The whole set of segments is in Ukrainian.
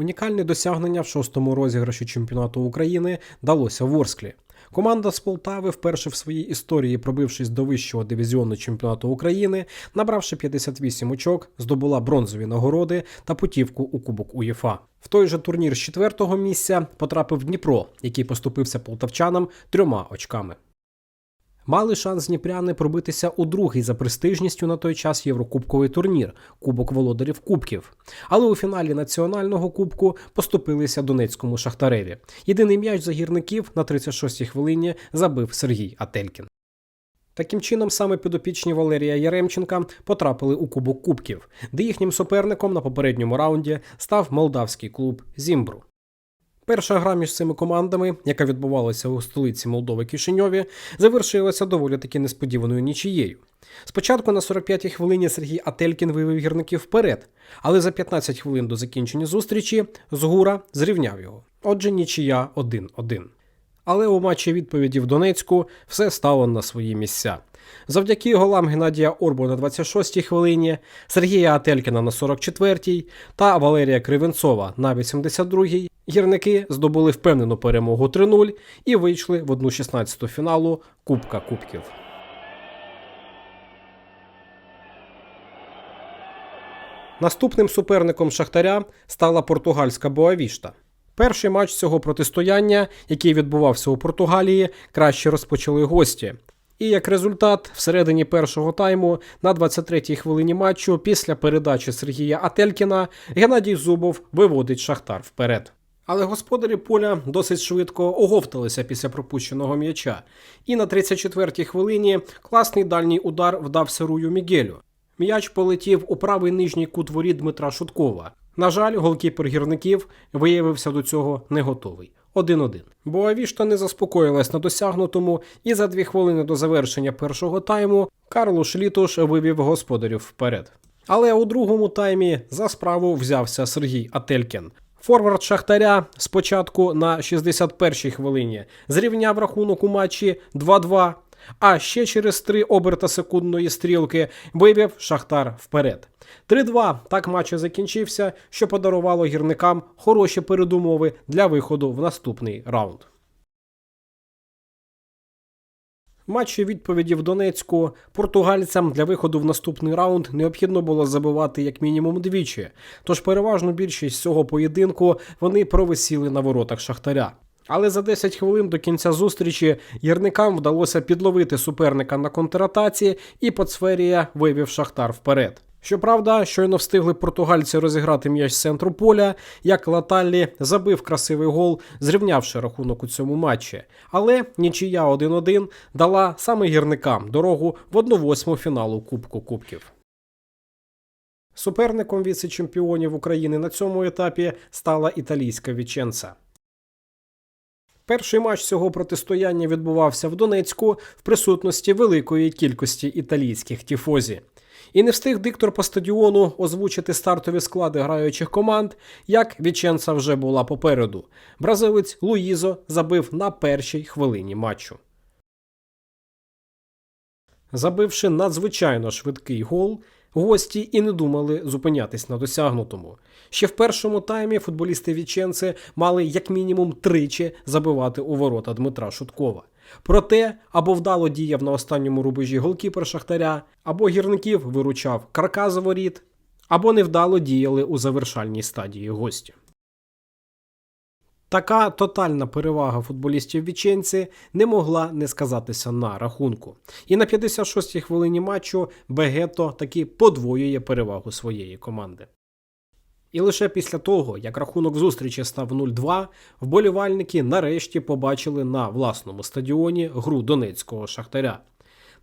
Унікальне досягнення в шостому розіграші чемпіонату України далося Ворсклі. Команда з Полтави, вперше в своїй історії пробившись до вищого дивізіону чемпіонату України, набравши 58 очок, здобула бронзові нагороди та путівку у Кубок УЄФА. В той же турнір з четвертого місця потрапив Дніпро, який поступився полтавчанам трьома очками. Мали шанс дніпряни пробитися у другий за престижністю на той час Єврокубковий турнір Кубок володарів Кубків. Але у фіналі національного кубку поступилися Донецькому Шахтареві. Єдиний м'яч загірників на 36-й хвилині забив Сергій Ателькін. Таким чином, саме підопічні Валерія Яремченка потрапили у Кубок Кубків, де їхнім суперником на попередньому раунді став молдавський клуб Зімбру. Перша гра між цими командами, яка відбувалася у столиці Молдови Кишиньові, завершилася доволі таки несподіваною нічією. Спочатку на 45-й хвилині Сергій Ателькін вивів гірників вперед, але за 15 хвилин до закінчення зустрічі Згура зрівняв його. Отже, нічия 1-1. Але у матчі відповіді в Донецьку все стало на свої місця. Завдяки голам Геннадія Орбу на 26-й хвилині, Сергія Ателькіна на 44-й та Валерія Кривенцова на 82-й гірники здобули впевнену перемогу 3-0 і вийшли в 1-16 фіналу Кубка Кубків. Наступним суперником Шахтаря стала португальська Боавішта. Перший матч цього протистояння, який відбувався у Португалії, краще розпочали гості. І як результат, всередині першого тайму на 23-й хвилині матчу, після передачі Сергія Ателькіна, Геннадій Зубов виводить Шахтар вперед. Але господарі поля досить швидко оговталися після пропущеного м'яча. І на 34-й хвилині класний дальній удар вдався Рую Мігелю. М'яч полетів у правий нижній кут воріт Дмитра Шуткова. На жаль, голкіпер гірників виявився до цього не готовий. 1-1. Боавішта не заспокоїлась на досягнутому, і за дві хвилини до завершення першого тайму Карлуш Літош вивів господарів вперед. Але у другому таймі за справу взявся Сергій Ателькін. Форвард Шахтаря спочатку на 61-й хвилині зрівняв рахунок у матчі 2-2, а ще через три оберта секундної стрілки вивів Шахтар вперед. 3-2 так матч закінчився, що подарувало гірникам хороші передумови для виходу в наступний раунд. Матчі відповіді в Донецьку португальцям для виходу в наступний раунд необхідно було забивати як мінімум двічі. Тож переважну більшість цього поєдинку вони провисіли на воротах Шахтаря. Але за 10 хвилин до кінця зустрічі ярникам вдалося підловити суперника на контратаці, і Поцферія вивів Шахтар вперед. Щоправда, щойно встигли португальці розіграти м'яч з центру поля, як Латаллі забив красивий гол, зрівнявши рахунок у цьому матчі. Але нічия 1-1 дала саме гірникам дорогу в 1-8 фіналу Кубку Кубків. Суперником віце-чемпіонів України на цьому етапі стала італійська Віченца. Перший матч цього протистояння відбувався в Донецьку в присутності великої кількості італійських тіфозі. І не встиг диктор по стадіону озвучити стартові склади граючих команд, як Віченца вже була попереду. Бразилець Луїзо забив на першій хвилині матчу. Забивши надзвичайно швидкий гол, гості і не думали зупинятись на досягнутому. Ще в першому таймі футболісти Віченци мали як мінімум тричі забивати у ворота Дмитра Шуткова. Проте або вдало діяв на останньому рубежі голкіпер Шахтаря, або гірників виручав карка за воріт, або невдало діяли у завершальній стадії гості. Така тотальна перевага футболістів Віченці не могла не сказатися на рахунку. І на 56-й хвилині матчу Бегето таки подвоює перевагу своєї команди. І лише після того, як рахунок зустрічі став 0-2, вболівальники нарешті побачили на власному стадіоні гру донецького шахтаря.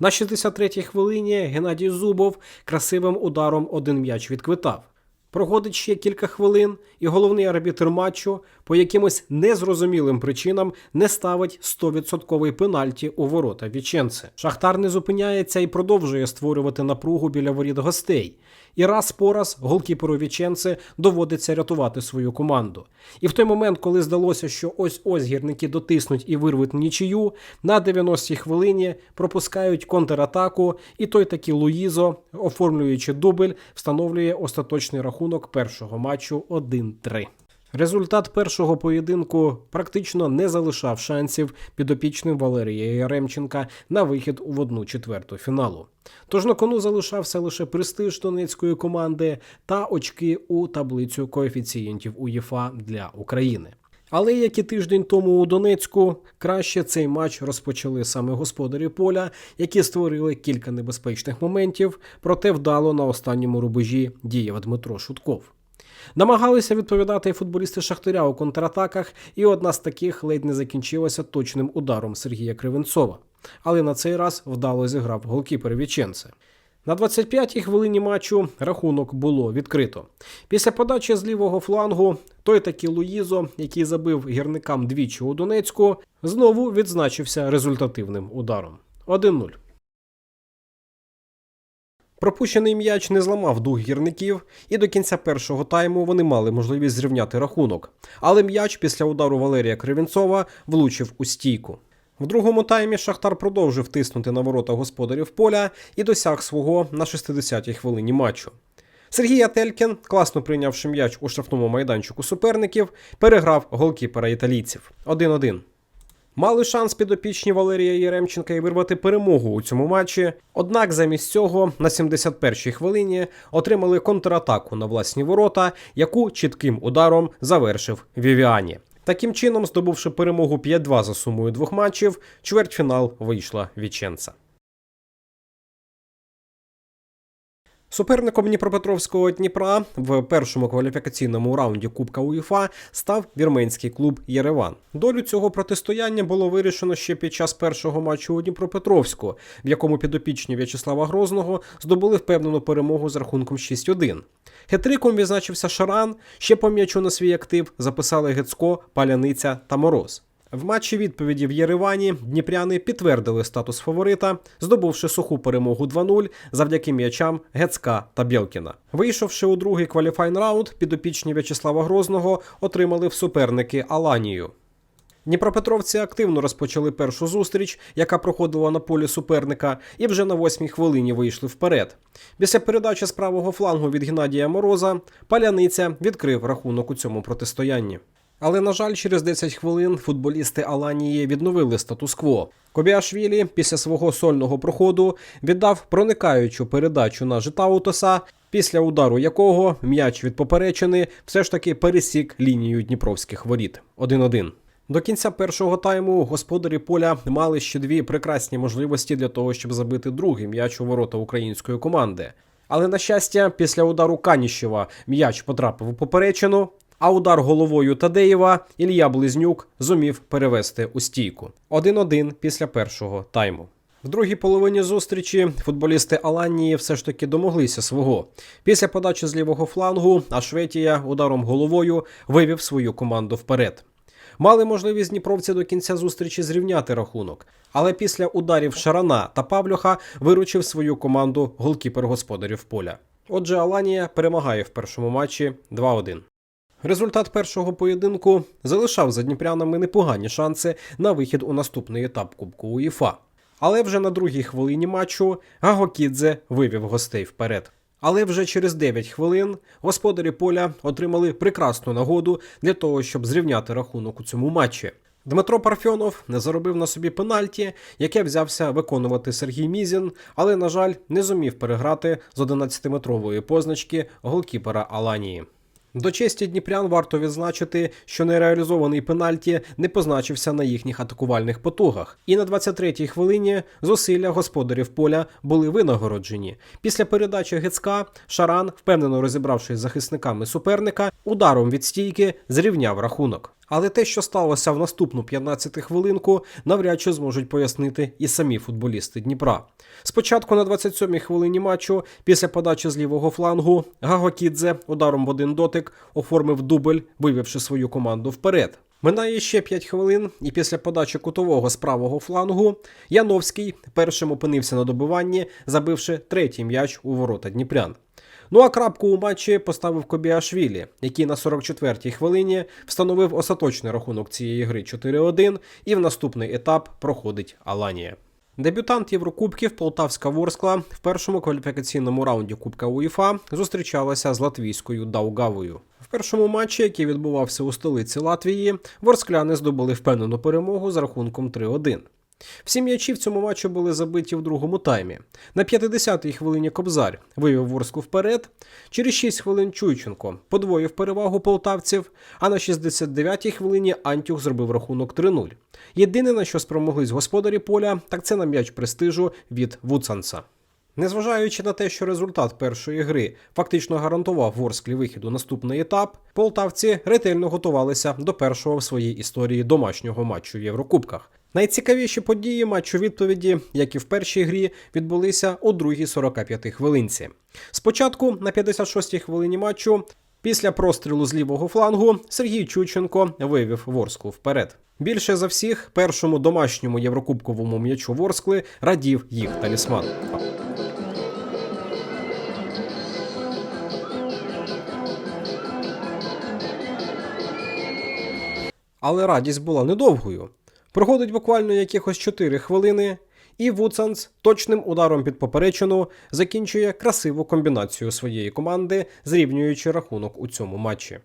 На 63-й хвилині Геннадій Зубов красивим ударом один м'яч відквитав. Проходить ще кілька хвилин, і головний арбітр матчу по якимось незрозумілим причинам не ставить 100% пенальті у ворота Віченце. Шахтар не зупиняється і продовжує створювати напругу біля воріт гостей. І раз по раз голкіперу Віченце доводиться рятувати свою команду. І в той момент, коли здалося, що ось ось гірники дотиснуть і вирвуть нічию, на 90-й хвилині пропускають контратаку, і той таки Луїзо, оформлюючи дубль, встановлює остаточний рахунок першого матчу 1-3. Результат першого поєдинку практично не залишав шансів підопічним Валерія Яремченка на вихід у одну четверту фіналу. Тож на кону залишався лише престиж донецької команди та очки у таблицю коефіцієнтів УЄФА для України. Але як і тиждень тому у Донецьку, краще цей матч розпочали саме господарі поля, які створили кілька небезпечних моментів, проте вдало на останньому рубежі діяв Дмитро Шутков. Намагалися відповідати футболісти Шахтаря у контратаках, і одна з таких ледь не закінчилася точним ударом Сергія Кривенцова. Але на цей раз вдало зіграв голкіпер Віченце. На 25-й хвилині матчу рахунок було відкрито. Після подачі з лівого флангу той таки Луїзо, який забив гірникам двічі у Донецьку, знову відзначився результативним ударом 1-0. Пропущений м'яч не зламав дух гірників, і до кінця першого тайму вони мали можливість зрівняти рахунок. Але м'яч після удару Валерія Кривінцова влучив у стійку. В другому таймі Шахтар продовжив тиснути на ворота господарів поля і досяг свого на 60-й хвилині матчу. Сергій Ателькін, класно прийнявши м'яч у штрафному майданчику суперників, переграв голкіпера італійців 1-1. Мали шанс підопічні Валерія Єремченка і вирвати перемогу у цьому матчі. Однак замість цього на 71-й хвилині отримали контратаку на власні ворота, яку чітким ударом завершив Вівіані. Таким чином, здобувши перемогу 5-2 за сумою двох матчів, чвертьфінал вийшла Віченца. Суперником Дніпропетровського Дніпра в першому кваліфікаційному раунді Кубка УЄФА став вірменський клуб Єреван. Долю цього протистояння було вирішено ще під час першого матчу у Дніпропетровську, в якому підопічні В'ячеслава Грозного здобули впевнену перемогу з рахунком 6-1. Хетриком відзначився Шаран. Ще по м'ячу на свій актив записали Гецько, Паляниця та Мороз. В матчі відповіді в Єревані дніпряни підтвердили статус фаворита, здобувши суху перемогу 2-0 завдяки м'ячам Гецька та Бєлкіна. Вийшовши у другий кваліфайн раунд, підопічні В'ячеслава Грозного отримали в суперники Аланію. Дніпропетровці активно розпочали першу зустріч, яка проходила на полі суперника, і вже на восьмій хвилині вийшли вперед. Після передачі з правого флангу від Геннадія Мороза Паляниця відкрив рахунок у цьому протистоянні. Але, на жаль, через 10 хвилин футболісти Аланії відновили статус-кво. Кобіашвілі після свого сольного проходу віддав проникаючу передачу на Житаутоса, після удару якого м'яч від поперечини все ж таки пересік лінію дніпровських воріт 1-1. До кінця першого тайму господарі поля мали ще дві прекрасні можливості для того, щоб забити другий м'яч у ворота української команди. Але на щастя, після удару Каніщева м'яч потрапив у поперечину, а удар головою Тадеєва Ілля Близнюк зумів перевести у стійку. 1-1 після першого тайму. В другій половині зустрічі футболісти Аланії все ж таки домоглися свого. Після подачі з лівого флангу Ашветія ударом головою вивів свою команду вперед. Мали можливість дніпровці до кінця зустрічі зрівняти рахунок, але після ударів Шарана та Павлюха виручив свою команду голкіпер господарів поля. Отже, Аланія перемагає в першому матчі 2-1. Результат першого поєдинку залишав за дніпрянами непогані шанси на вихід у наступний етап Кубку УЄФА. Але вже на другій хвилині матчу Гагокідзе вивів гостей вперед. Але вже через 9 хвилин господарі поля отримали прекрасну нагоду для того, щоб зрівняти рахунок у цьому матчі. Дмитро Парфьонов не заробив на собі пенальті, яке взявся виконувати Сергій Мізін, але, на жаль, не зумів переграти з 11-метрової позначки голкіпера Аланії. До честі Дніпрян варто відзначити, що нереалізований пенальті не позначився на їхніх атакувальних потугах. І на 23-й хвилині зусилля господарів поля були винагороджені. Після передачі Гецька Шаран, впевнено розібравшись з захисниками суперника, ударом від стійки зрівняв рахунок. Але те, що сталося в наступну 15 хвилинку, навряд чи зможуть пояснити і самі футболісти Дніпра. Спочатку на 27-й хвилині матчу, після подачі з лівого флангу, Гагокідзе ударом в один дотик оформив дубль, вивівши свою команду вперед. Минає ще 5 хвилин, і після подачі кутового з правого флангу Яновський першим опинився на добиванні, забивши третій м'яч у ворота Дніпрян. Ну а крапку у матчі поставив Кобіашвілі, який на 44-й хвилині встановив остаточний рахунок цієї гри 4-1 і в наступний етап проходить Аланія. Дебютант Єврокубків Полтавська Ворскла в першому кваліфікаційному раунді Кубка УЄФА зустрічалася з латвійською Даугавою. В першому матчі, який відбувався у столиці Латвії, ворскляни здобули впевнену перемогу з рахунком 3-1. Всі м'ячі в цьому матчі були забиті в другому таймі. На 50-й хвилині Кобзар вивів Ворску вперед. Через 6 хвилин Чуйченко подвоїв перевагу полтавців, а на 69-й хвилині Антюх зробив рахунок 3-0. Єдине, на що спромоглись господарі поля, так це на м'яч престижу від Вуцанса. Незважаючи на те, що результат першої гри фактично гарантував Ворсклі вихід у наступний етап, полтавці ретельно готувалися до першого в своїй історії домашнього матчу в Єврокубках. Найцікавіші події матчу відповіді, як і в першій грі, відбулися у другій 45 хвилинці. Спочатку на 56-й хвилині матчу, після прострілу з лівого флангу, Сергій Чученко вивів Ворсклу вперед. Більше за всіх першому домашньому єврокубковому м'ячу Ворскли радів їх талісман. Але радість була недовгою. Проходить буквально якихось 4 хвилини, і Вуцанс точним ударом під поперечину закінчує красиву комбінацію своєї команди, зрівнюючи рахунок у цьому матчі.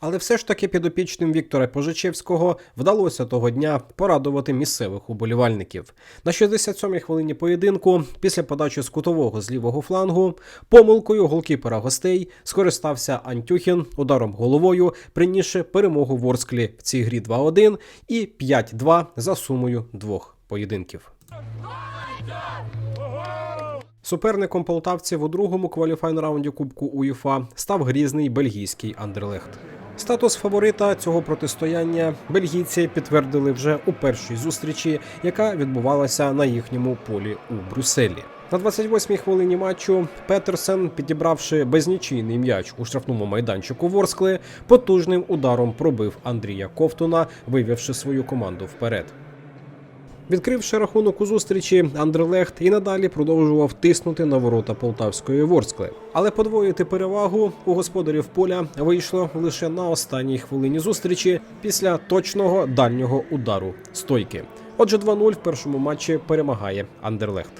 Але все ж таки підопічним Віктора Пожичевського вдалося того дня порадувати місцевих уболівальників. На 67-й хвилині поєдинку, після подачі з кутового з лівого флангу, помилкою голкіпера гостей скористався Антюхін ударом головою, принісши перемогу Ворсклі в цій грі 2-1 і 5-2 за сумою двох поєдинків. Суперником полтавців у другому кваліфайн раунді Кубку УЄФА став грізний бельгійський Андерлехт. Статус фаворита цього протистояння бельгійці підтвердили вже у першій зустрічі, яка відбувалася на їхньому полі у Брюсселі. На 28-й хвилині матчу Петерсен, підібравши безнічийний м'яч у штрафному майданчику Ворскли, потужним ударом пробив Андрія Ковтуна, вивівши свою команду вперед. Відкривши рахунок у зустрічі, Андерлехт і надалі продовжував тиснути на ворота полтавської Ворскли. Але подвоїти перевагу у господарів поля вийшло лише на останній хвилині зустрічі після точного дальнього удару стойки. Отже, 2-0 в першому матчі перемагає Андерлехт.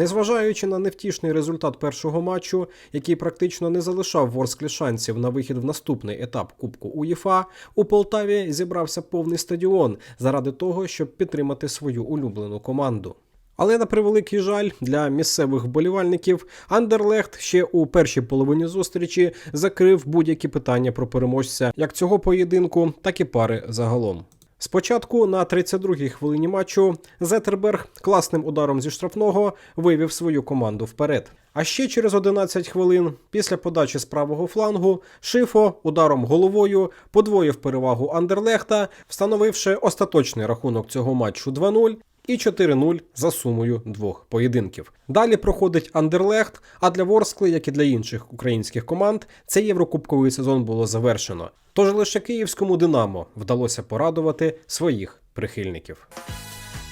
Незважаючи на невтішний результат першого матчу, який практично не залишав Ворсклі шансів на вихід в наступний етап Кубку УЄФА, у Полтаві зібрався повний стадіон заради того, щоб підтримати свою улюблену команду. Але на превеликий жаль для місцевих вболівальників Андерлехт ще у першій половині зустрічі закрив будь-які питання про переможця як цього поєдинку, так і пари загалом. Спочатку на 32-й хвилині матчу Зетерберг класним ударом зі штрафного вивів свою команду вперед. А ще через 11 хвилин після подачі з правого флангу Шифо ударом головою подвоїв перевагу Андерлехта, встановивши остаточний рахунок цього матчу 2-0 і 4-0 за сумою двох поєдинків. Далі проходить Андерлехт, а для Ворскли, як і для інших українських команд, цей єврокубковий сезон було завершено. Тож лише київському Динамо вдалося порадувати своїх прихильників.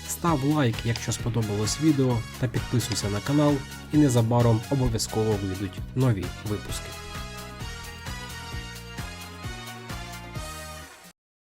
Став лайк, якщо сподобалось відео, та підписуйся на канал, і незабаром обов'язково вийдуть нові випуски.